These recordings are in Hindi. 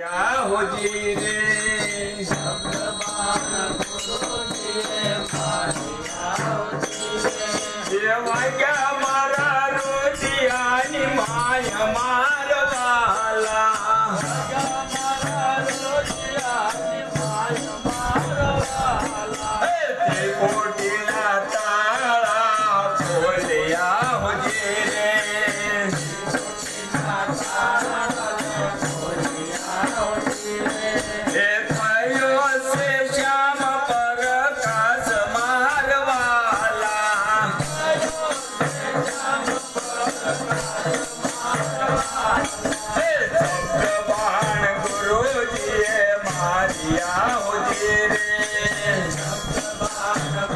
क्या हो जी रे देवाच्या मारा रोजी रोजिया माया सुवार गुरुजी मार्या होे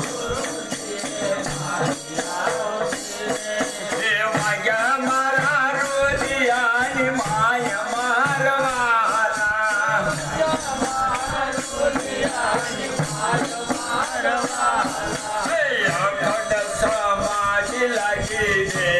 सुरु जी मारा होती मया माय मारवा रोजी माय मारबा है समाज लागे रे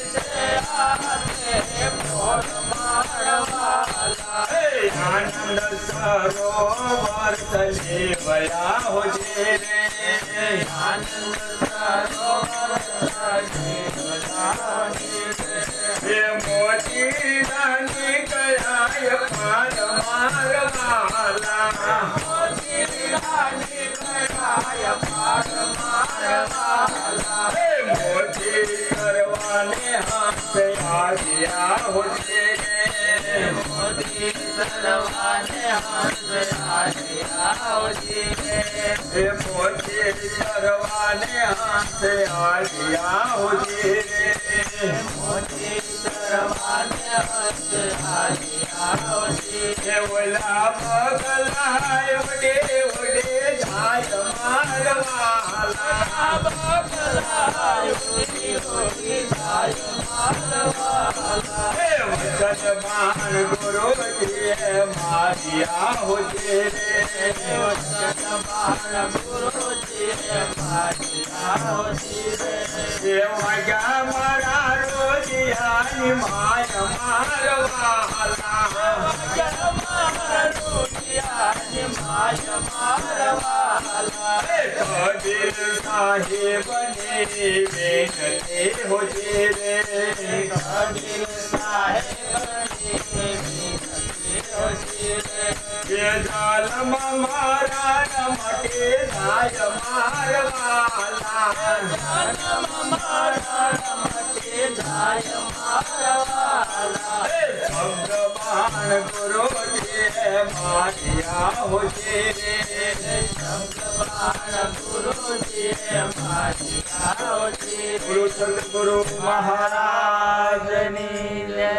सरोवर चले बया हो जे आनंद सरोवर चले बया हो जे मोती दान गया पार मार माला मोती दान गया पार मार माला मोती करवाने हाथ आ गया हो जे સર્વાને હંસ આલિયા મોતી સર્વાને હંસ આલિયા મોતી સર્વાને હંસ આલિયા ઓલા બગલાય ઉડે ઉડે જાય મારવાલા બગલાય ઉડે ઉડે જાય મારવાલા सतबान गुरु जी मारिया हो तेरे सतबान गुरु जी मारिया हो तेरे मजा मारा रोजिया माय मारवा मजा मारा रोजिया माय मारवा कबीर साहेब ने बेनते हो तेरे कबीर એ જાલમાં મારા માટે જાય મારવાલા જાલમાં મારા ગુરુ જે